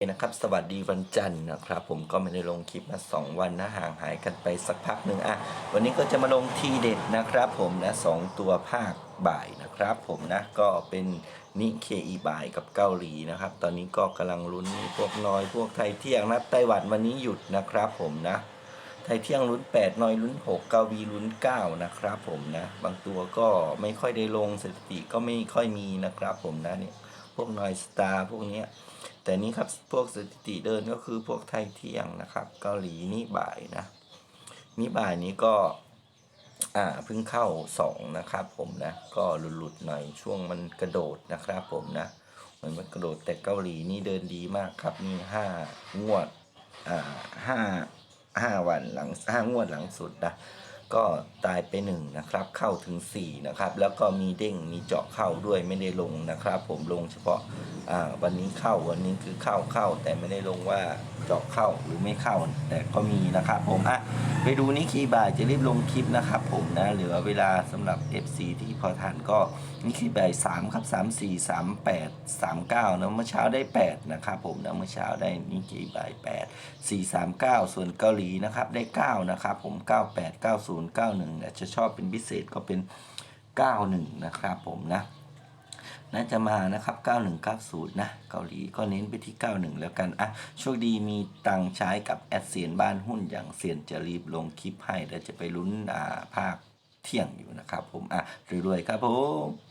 นะครับสวัสดีวันจันทร์นะครับ ผมก็ไม่ได้ลงคลิปมา 2 วันนะห่างหายกันไปสักพักหนึ่งอะวันนี้ก็จะมาลงทีเด็ดนะครับ ผมนะสองตัวภาคบ่ายนะครับ ผมนะก็เป็นนิเคอีบ่ายกับเกาหลีนะครับ ตอนนี้ก็กำลังลุ้นพวกน้อยพวกไทยเที่ยงนะไต้หวันวันนี้หยุดนะครับ ผมนะ ไทยเที่ยงลุ้น 8 น้อยลุ้น 6 เกาวีลุ้น 9 นะครับ ผมนะ บางตัวก็ไม่ค่อยได้ลงสถิติก็ไม่ค่อยมีนะครับ ผมนะเนี่ยพวกน้อยสตาร์พวกเนี้ย แต่นี้ครับพวกสถิติเดินก็คือพวกไทยเที่ยงนะครับ เกาหลีนี่บ่ายนะนี่บ่ายนี้ก็อ่าเพิ่งเข้าสองนะครับผมนะ ก็หลุดๆหน่อยช่วงมันกระโดดนะครับผมนะเหมือนมันกระโดดแต่เกาหลีนี่เดินดีมากครับนี่ห้างวดอ่าห้าห้าวันหลังห้างวดหลังสุดนะ ก็ตายไปหนึ่งนะครับ เข้าถึงสี่นะครับ แล้วก็มีเด้งมีเจาะเข้าด้วยไม่ได้ลงนะครับ ผมลงเฉพาะวันนี้เข้าวันนี้คือเข้าเข้าแต่ไม่ได้ลงว่า เจาะเข้าหรือไม่เข้าแต่ก็มีนะครับผมอะไปดูนี่คีย์บายจะรีบลงคลิปนะครับผมนะเหลือเวลาสำหรับ FC ที่พอทันก็นี่คีย์บายสามครับสามสี่สามแปดสามเก้านะเมื่อเช้าได้แปดนะครับผมนะเมื่อเช้าได้นี่คีย์บายแปด439ส่วนเกาหลีนะครับได้9นะครับผม98 90 91เนี่ยจะชอบเป็นพิเศษก็เป็น91นะครับผมนะ น่าจะมานะครับ 9190 นะ เกาหลีก็เน้นไปที่ 91 แล้วกันอะโชคดีมีตังใช้กับแอดเซียนบ้านหุ้นอย่างเซียนจะรีบลงคลิปให้เดี๋ยวจะไปลุ้นอ่าภาคเที่ยงอยู่นะครับผมอะรวยๆครับผม